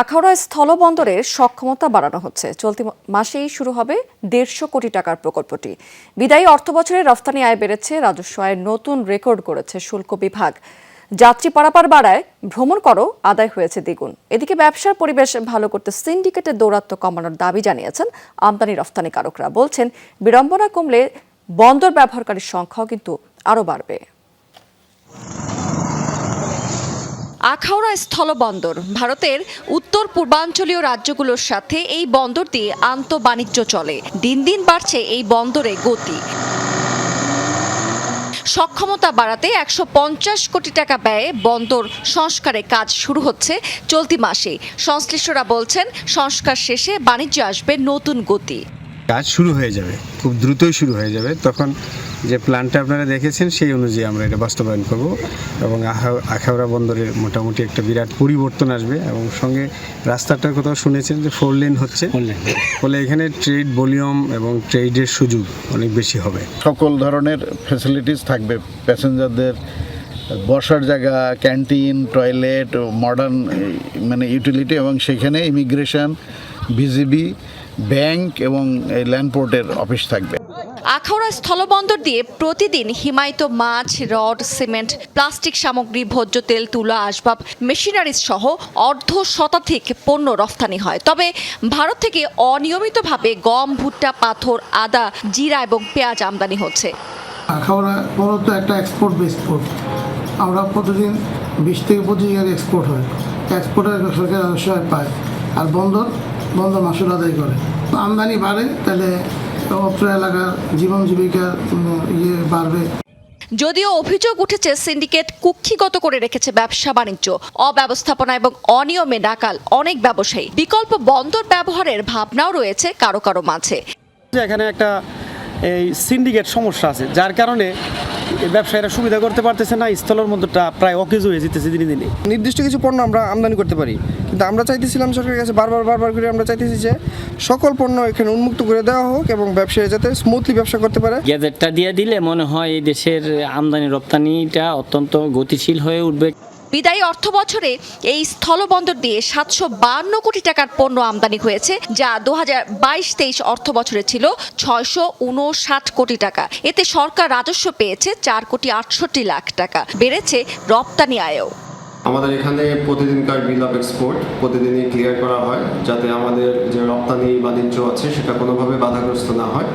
আখাউড়া স্থলবন্দরের সক্ষমতা বাড়ানো হচ্ছে। চলতি মাসেই শুরু হবে দেড়শো কোটি টাকার প্রকল্পটি। বিদায়ী অর্থ বছরে রফতানি আয় বেড়েছে, রাজস্ব আয়ের নতুন রেকর্ড করেছে শুল্ক বিভাগ। যাত্রী পারাপার বাড়ায়, ভ্রমণ করো আদায় হয়েছে দ্বিগুণ। এদিকে ব্যবসার পরিবেশ ভালো করতে সিন্ডিকেটের দৌরাত্ম্য কমানোর দাবি জানিয়েছেন আমদানি রফতানিকারকরা। বলছেন, বিড়ম্বনা কমলে বন্দর ব্যবহারকারীর সংখ্যাও কিন্তু আরও বাড়বে। আখাউড়া স্থলবন্দর ভারতের উত্তর পূর্বাঞ্চলীয় রাজ্যগুলোর সাথে এই বন্দর দিয়ে আন্তঃবাণিজ্য চলে। দিন দিন বাড়ছে এই বন্দরে গতি। সক্ষমতা বাড়াতে একশো পঞ্চাশ কোটি টাকা ব্যয়ে বন্দর সংস্কারে কাজ শুরু হচ্ছে চলতি মাসে। সংশ্লিষ্টরা বলছেন, সংস্কার শেষে বাণিজ্য আসবে নতুন গতি। কাজ শুরু হয়ে যাবে খুব দ্রুতই শুরু হয়ে যাবে। তখন যে প্ল্যানটা আপনারা দেখেছেন সেই অনুযায়ী আমরা এটা বাস্তবায়ন করব এবং আখাউড়া বন্দরের মোটামুটি একটা বিরাট পরিবর্তন আসবে এবং সঙ্গে রাস্তাটার কথাও শুনেছেন যে ফোর লেন হচ্ছে। ফলে এখানে ট্রেড ভলিউম এবং ট্রেডের সুযোগ অনেক বেশি হবে। সকল ধরনের ফ্যাসিলিটিস থাকবে। প্যাসেঞ্জারদের বসার জায়গা ক্যান্টিন টয়লেট মডার্ন মানে ইউটিলিটি এবং সেখানে ইমিগ্রেশন বিজিবি ব্যাংক এবং এই ল্যান্ড পোর্টের অফিস থাকবে। আখাউড়া স্থলবন্দর দিয়ে প্রতিদিন হিমায়িত মাছ রড সিমেন্ট প্লাস্টিক সামগ্রী ভোজ্য তেল তুলা আসবাব মেশিনারিজ সহ অর্ধ শতাধিক পণ্য রফতানি হয়। তবে ভারত থেকে অনিয়মিতভাবে গম ভুট্টা পাথর আদা জিরা এবং পেঁয়াজ আমদানি হচ্ছে। আখাউড়া একটা এক্সপোর্ট বেস পোর্ট আমরা প্রতিদিন বিশ থেকে পঁচিশ এক্সপোর্ট হয়। এক্সপোর্টের সরকার পায়। আর বন্দর বন্দর মাসুল আদায় করে। আমদানি বাড়ে তাহলে অত্র এলাকার জীবন জীবিকার ইয়ে বাড়বে। যদিও অভিযোগ উঠেছে সিন্ডিকেট কুক্ষিগত করে রেখেছে ব্যবসা বাণিজ্য। অব্যবস্থাপনা এবং অনিয়মে নাকাল অনেক ব্যবসায়ী। বিকল্প বন্দর ব্যবহারের ভাবনাও রয়েছে কারও কারও মাঝে। এখানে একটা এই সিন্ডিকেট সমস্যা আছে যার কারণে ব্যবসায়ীরা সুবিধা করতে পারতেছে না স্থলের মধ্যটা প্রায় অকেজ হয়ে যেতেছে দিনে দিনে। নির্দিষ্ট কিছু পণ্য আমরা আমদানি করতে পারি কিন্তু আমরা চাইতেছিলাম সরকারের কাছে বারবার বারবার করে আমরা চাইতেছি যে সকল পণ্য এখানে উন্মুক্ত করে দেওয়া হোক এবং ব্যবসায়ী যাতে স্মুথলি ব্যবসা করতে পারে। গ্যাজেটটা দিয়ে দিলে মনে হয় এই দেশের আমদানি রপ্তানিটা অত্যন্ত গতিশীল হয়ে উঠবে। বিদায়ী অর্থ বছরে এই স্থলবন্দর দিয়ে সাতশো বান্ন কোটি টাকার পণ্য আমদানি হয়েছে, যা দু হাজার বাইশ তেইশ অর্থ বছরে ছিল ছয়শো উনষাট কোটি টাকা। এতে সরকার রাজস্ব পেয়েছে চার কোটি আটষট্টি লাখ টাকা। বেড়েছে রপ্তানি আয়ও। আমাদের এখানে প্রতিদিনকার বিল অফ এক্সপোর্ট প্রতিদিনই ক্লিয়ার করা হয়, যাতে আমাদের যে রপ্তানি বাণিজ্য আছে সেটা কোনোভাবে বাধাগ্রস্ত না হয়।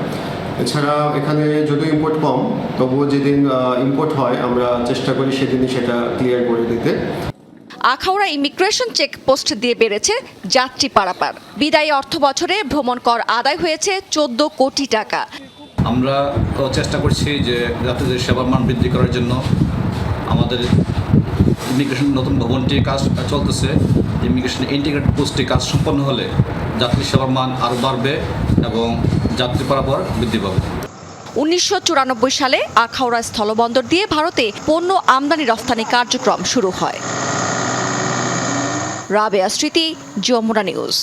এছাড়া এখানে যদিও ইম্পোর্ট কম তবুও যেদিন ইম্পোর্ট হয় আমরা চেষ্টা করি সেদিনই সেটা ক্লিয়ার করে দিতে। আখাউড়া ইমিগ্রেশন চেকপোস্ট দিয়ে বেড়েছে যাত্রী পারাপার। বিদায়ী অর্থ বছরে ভ্রমণ কর আদায় হয়েছে চোদ্দ কোটি টাকা। আমরা তো চেষ্টা করছি যে যাত্রীদের সেবার মান বৃদ্ধি করার জন্য। আমাদের ইমিগ্রেশন নতুন ভবনটি কাজ চলতেছে। ইমিগ্রেশন ইন্টিগ্রেট পোস্টটি কাজ সম্পন্ন হলে যাত্রী সেবার মান আরও বাড়বে এবং যাত্রী পারাপার বৃদ্ধি পাবে। উনিশশো চুরানব্বই সালে আখাউড়া স্থলবন্দর দিয়ে ভারতে পণ্য আমদানি রফতানি কার্যক্রম শুরু হয়। রাবেয়া স্মৃতি, যমুনা নিউজ।